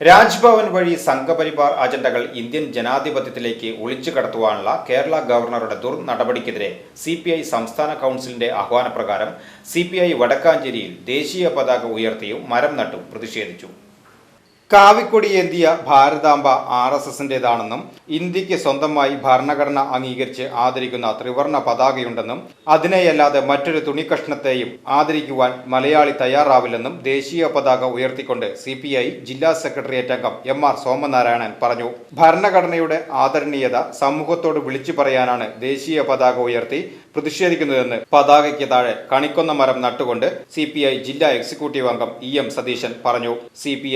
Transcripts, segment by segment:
രാജ്ഭവൻ വഴി സംഘപരിവാർ അജണ്ടകൾ ഇന്ത്യൻ ജനാധിപത്യത്തിലേക്ക് ഒളിച്ചു കടത്തുവാനുള്ള കേരള ഗവർണറുടെ ദുർനടപടിക്കെതിരെ സി പി ഐ സംസ്ഥാന കൗൺസിലിന്റെ ആഹ്വാനപ്രകാരം സി പി ഐ വടക്കാഞ്ചേരിയിൽ ദേശീയ പതാക ഉയർത്തിയും മരം നട്ടും പ്രതിഷേധിച്ചു. കാവിക്കൊടിയേന്തിയ ഭാരതാംബ ആർ എസ് എസിന്റേതാണെന്നും ഇന്ത്യയ്ക്ക് സ്വന്തമായി ഭരണഘടന അംഗീകരിച്ച് ആദരിക്കുന്ന ത്രിവർണ പതാകയുണ്ടെന്നും അതിനെയല്ലാതെ മറ്റൊരു തുണിക്കഷ്ണത്തെയും ആദരിക്കുവാൻ മലയാളി തയ്യാറാവില്ലെന്നും ദേശീയ പതാക ഉയർത്തിക്കൊണ്ട് സി പി ഐ ജില്ലാ സെക്രട്ടേറിയറ്റ് അംഗം എം ആർ സോമനാരായണൻ പറഞ്ഞു. ഭരണഘടനയുടെ ആദരണീയത സമൂഹത്തോട് വിളിച്ചു പറയാനാണ് ദേശീയ പതാക ഉയർത്തി പ്രതിഷേധിക്കുന്നതെന്ന് പതാകയ്ക്ക് താഴെ കണിക്കൊന്ന മരം നട്ടുകൊണ്ട് സി ജില്ലാ എക്സിക്യൂട്ടീവ് അംഗം ഇ എം സതീശൻ പറഞ്ഞു. C P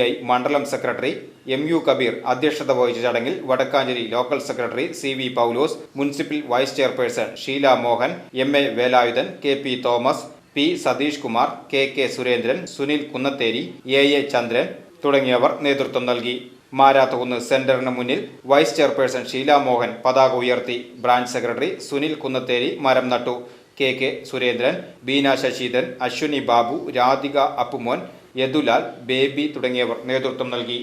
I secretary M U Kabeer അധ്യക്ഷത വഹിച്ച ചടങ്ങിൽ Vadakkanchery local secretary C V Paulose municipal vice chairperson Sheela Mohan M A Velayudhan K P Thomas P Satheesh Kumar K K Surendran Sunil Kunnathery A A Chandran തുടങ്ങിയവർ നേതൃത്വം നൽകി. മാരാത്തുകുന്ന് സെന്ററിന് മുന്നിൽ vice chairperson Sheela Mohan പതാക ഉയർത്തി. Branch secretary Sunil Kunnatheri മരം നട്ടു. K K Surendran Beena Sasidharan Ashwini Babu Radhika Appumon Yadulal baby തുടങ്ങിയവർ നേതൃത്വം നൽകി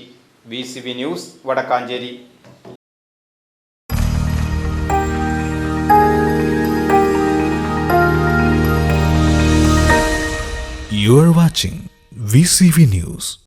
V C V news Vadakkanchery You are watching VCV News.